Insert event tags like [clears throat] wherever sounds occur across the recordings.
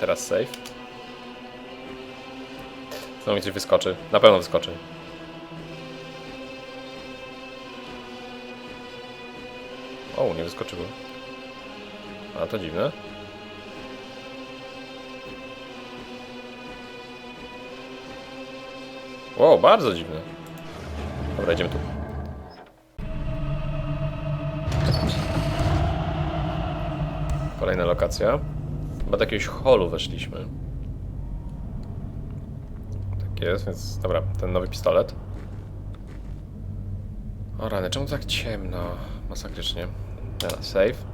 Teraz safe. Znowu mi coś wyskoczy. Na pewno wyskoczy. O, nie wyskoczyło. A to dziwne. Wow, bardzo dziwne. Dobra, idziemy tu. Kolejna lokacja. Chyba do jakiegoś holu weszliśmy. Tak jest, więc dobra, ten nowy pistolet. O rany, czemu tak ciemno? Masakrycznie. Dobra, save.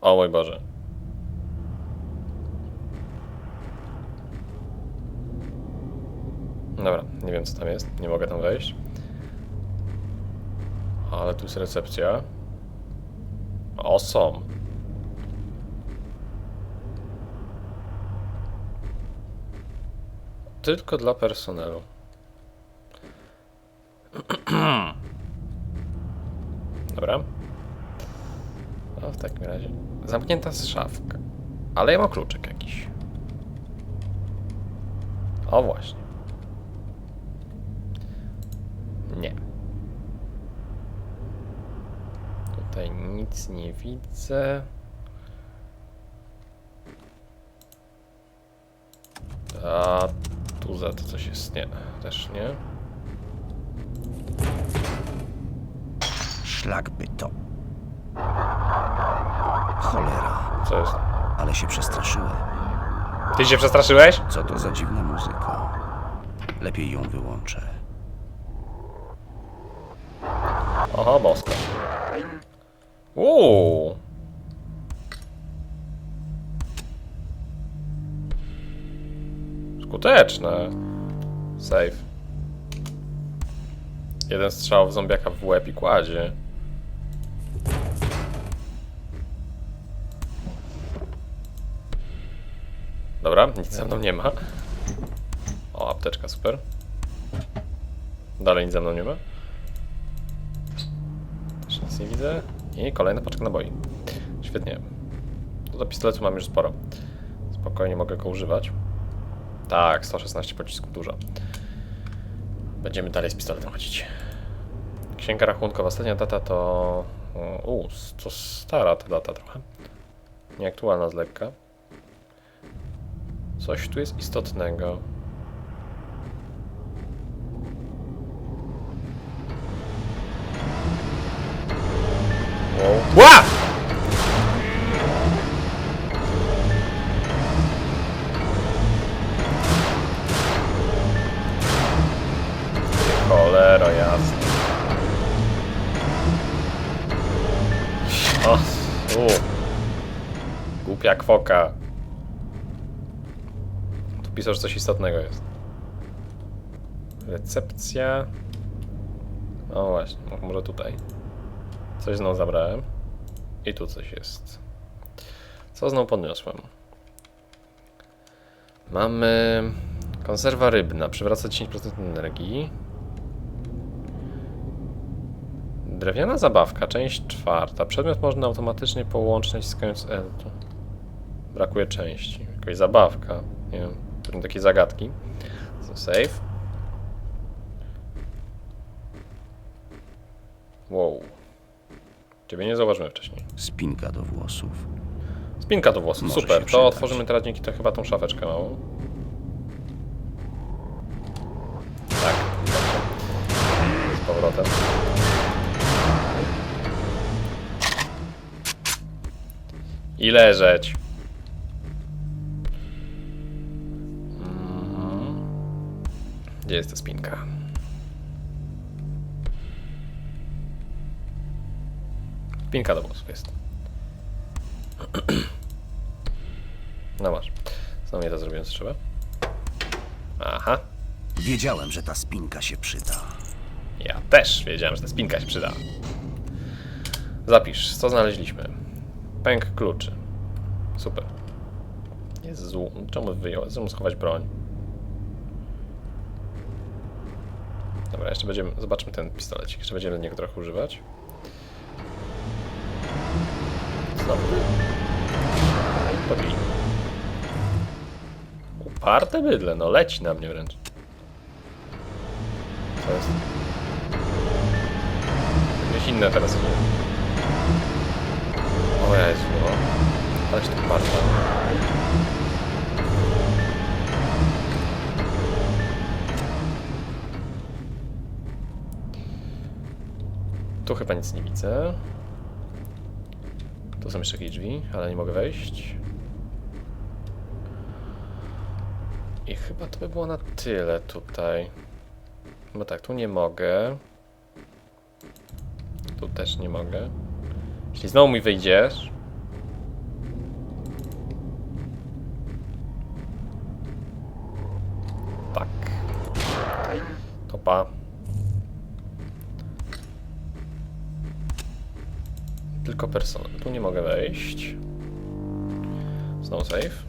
O mój Boże. Dobra, nie wiem co tam jest, nie mogę tam wejść. Ale tu jest recepcja. O, są. Tylko dla personelu. [clears throat] Dobra. No, w takim razie. Zamknięta szafka. Ale ja mam kluczyk jakiś. O, właśnie. Nie. Tutaj nic nie widzę. A tu za to coś jest. Nie, też nie. Szlak by to. Cholera, Co jest? ale się przestraszyłem. Ty się przestraszyłeś? Co to za dziwna muzyka? Lepiej ją wyłączę. Aha, bosko. Uuu. Skuteczne. Save. Jeden strzał w zombiaka w łeb i kładzie. Dobra, nic za mną nie ma. O, apteczka, super. Dalej nic za mną nie ma. Też nic nie widzę. I kolejna paczka naboi. Świetnie. To do pistoletu mam już sporo. Spokojnie mogę go używać. Tak, 116 pocisków, dużo. Będziemy dalej z pistoletem chodzić. Księga rachunkowa. Ostatnia data to... Uuu, to stara ta data trochę. Nieaktualna z lekka. Coś tu jest istotnego. Głupia kwoka. Tu pisał, że coś istotnego jest. Recepcja. O właśnie, może tutaj. Coś znowu zabrałem. I tu coś jest. Co znowu podniosłem? Mamy konserwa rybna. Przywraca 10% energii. Drewniana zabawka, część czwarta. Przedmiot można automatycznie połączyć L. Tu Brakuje części. Jakaś zabawka. Nie wiem. Takie zagadki. So save. Wow. Ciebie nie zauważyłem wcześniej. Spinka do włosów. Spinka do włosów, Może super. To otworzymy teraz dzięki to chyba tą szafeczkę małą. Tak. Z powrotem. I leżeć. Gdzie jest ta spinka? Spinka do włosów jest. No masz. Znowu nie to zrobiłem, co trzeba. Aha. Wiedziałem, że ta spinka się przyda. Ja też wiedziałem, że ta spinka się przyda. Zapisz, co znaleźliśmy. Pęk kluczy. Super. Jezu, czemu wyjąłem? Czemu schować broń? Dobra, jeszcze będziemy... Zobaczmy ten pistolecik. Jeszcze będziemy niego trochę używać. To bij. Uparte bydle, no leci na mnie wręcz. Co jest? Jakieś inne teraz nie. O Jezu, no. Ale się to parta. Tu chyba nic nie widzę. Tu są jeszcze jakieś drzwi, ale nie mogę wejść. I chyba to by było na tyle tutaj. Bo tak, tu nie mogę. Tu też nie mogę. Jeśli znowu mi wyjdziesz. Tak. To pa. Tylko personel. Tu nie mogę wejść. Znowu save.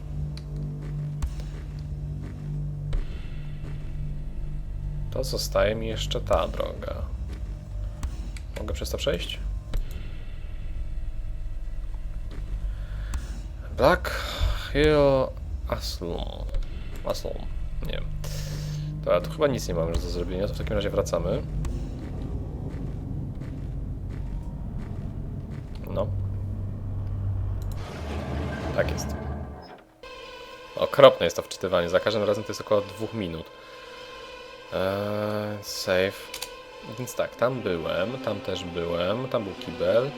To zostaje mi jeszcze ta droga. Mogę przez to przejść? Black Hill Asylum. Asylum. Nie. Dobra, tu chyba nic nie mamy do zrobienia, to w takim razie wracamy. No. Tak jest. Okropne jest to wczytywanie. Za każdym razem to jest około dwóch minut. Eee, save. Więc tak, tam byłem, tam też byłem, tam był kibel.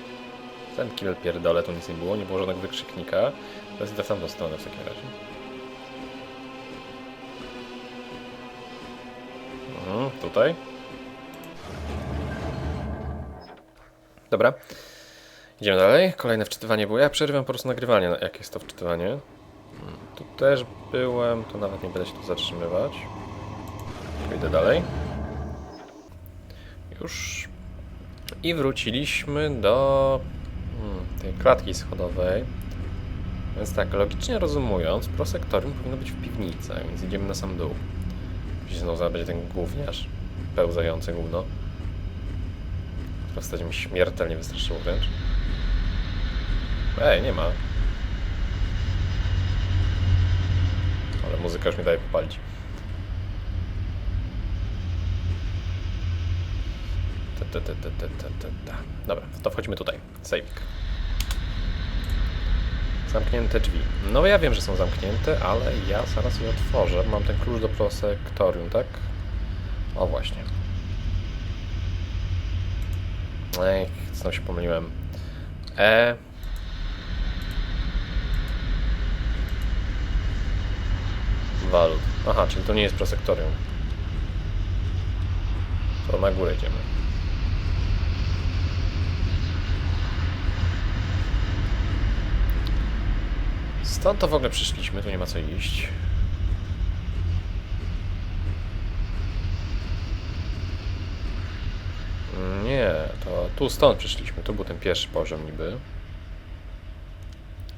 Ten kibel pierdolę, tu nic nie było, nie było żadnego wykrzyknika. Teraz idę w tamtą stronę w takim razie. Mhm, tutaj. Dobra. Idziemy dalej. Kolejne wczytywanie było. Ja przerwę po prostu nagrywanie, na- jak jest to wczytywanie. Mm, Tu też byłem, to nawet nie będę się tu zatrzymywać. Idę dalej. Już. I wróciliśmy do hmm, tej klatki schodowej. Więc tak, logicznie rozumując, prosektorium powinno być w piwnicy, więc idziemy na sam dół. Gdzieś znowu zaraz będzie ten gówniarz, pełzający gówno. Postać mi śmiertelnie wystraszyło wręcz. Ej, nie ma. Ale muzyka już mi daje popalić. Ta, ta, ta, ta, ta, ta. Dobra, to wchodzimy tutaj. Sejmik. Zamknięte drzwi. No ja wiem, że są zamknięte, ale ja zaraz je otworzę. Mam ten klucz do prosektorium, tak? O właśnie. Ej, znowu się pomyliłem. E. Walut. Aha, czyli to nie jest prosektorium. To na górę idziemy. Stąd to w ogóle przyszliśmy, tu nie ma co iść. Nie, to tu stąd przyszliśmy, tu był ten pierwszy poziom niby.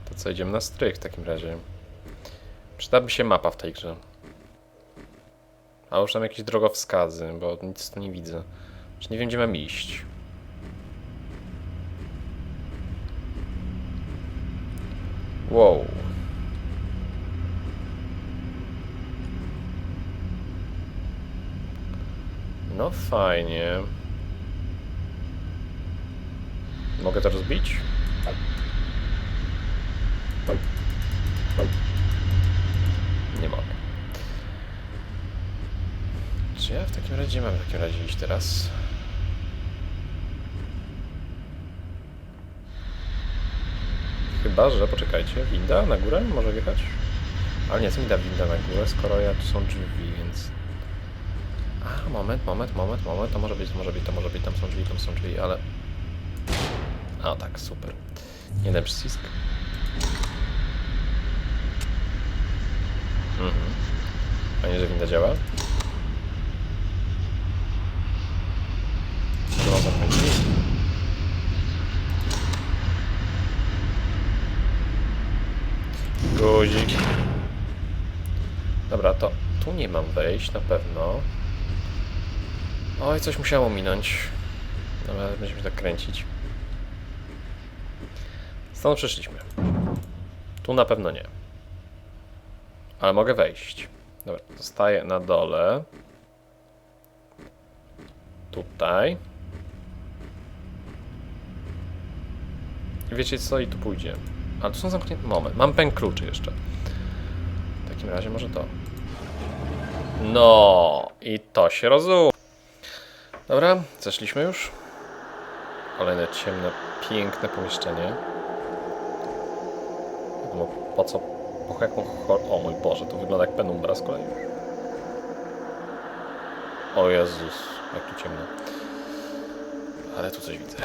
To co, idziemy na strych w takim razie. Przydałaby się mapa w tej grze. A już tam jakieś drogowskazy, bo nic tu nie widzę. Czy nie wiem, gdzie mam iść. Wow. No fajnie. Mogę to rozbić? Ja w takim razie mam w takim razie iść teraz? Chyba, że poczekajcie, winda na górę może wjechać? Ale nie, co mi da winda na górę, skoro ja tu są drzwi, więc... A, moment, moment, moment, moment, to może być, to może być, to może być, tam są drzwi, tam są drzwi, ale... A, tak, super. Jeden przycisk. Mhm. Fajnie, że winda działa. Drzwi. Guzik. Dobra, to tu nie mam wejść na pewno. Oj, coś musiało minąć. Dobra, będziemy się tak kręcić. Stąd przyszliśmy. Tu na pewno nie. Ale mogę wejść. Dobra, zostaję na dole. Tutaj. Wiecie co? I tu pójdzie. Ale tu są zamknięte... Moment, mam pęk kluczy jeszcze. W takim razie może to. No i to się rozumie. Dobra, zeszliśmy już. Kolejne ciemne, piękne pomieszczenie. Wiadomo po co, po jaką cho- O mój Boże, to wygląda jak penumbra z kolei. O Jezus, jak tu ciemno. Ale tu coś widzę.